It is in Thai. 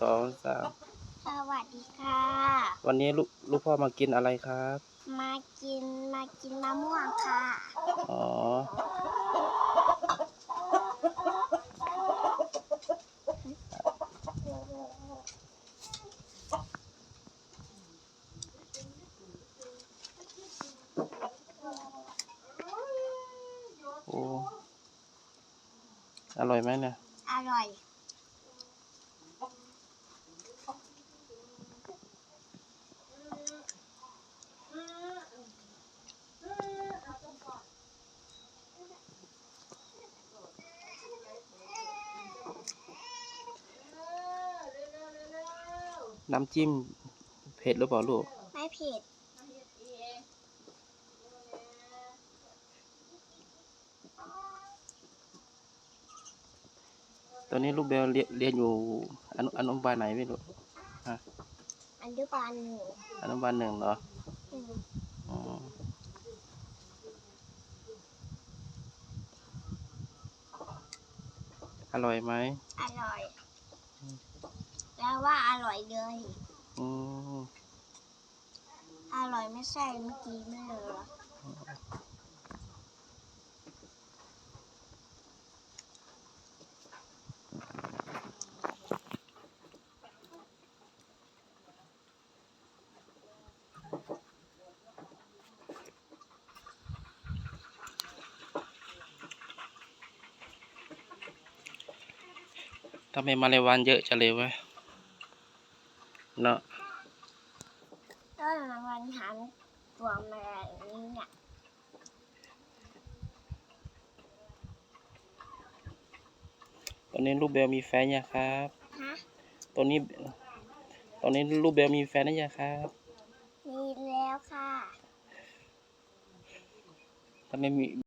สองสามสวัสดีค่ะ วันนี้ลูกลูกพ่อมากินอะไรครับ มากินมากินมะม่วงค่ะ อ๋อ โอ้ อร่อยไหมเนี่ย อร่อย น้ำจิ้มเผ็ดหรือเปล่าลูก ไม่เผ็ดตอนนี้ลูกเบลเรียนเรียนอยู่อนุอนุบาลไหนไม่รู้อันดุบาลหนึ่งอนุบาลหนึ่งเหรออืมอ๋ออร่อยไหมอร่อย แล้วว่าอร่อยเลยอืมอร่อยไม่ใช่เมื่อกี้ไม่เลยเหรอทำไมมาเลวันเยอะจะเลยวะ เนาะก็รางวัลหันตัวมาแบบนี้เนี่ยตอนนี้ลูกเบลมีแฟนยังครับฮะตอนนี้ ตอนนี้ลูกเบลมีแฟนหรือยังครับมีแล้วค่ะ ทำไมมี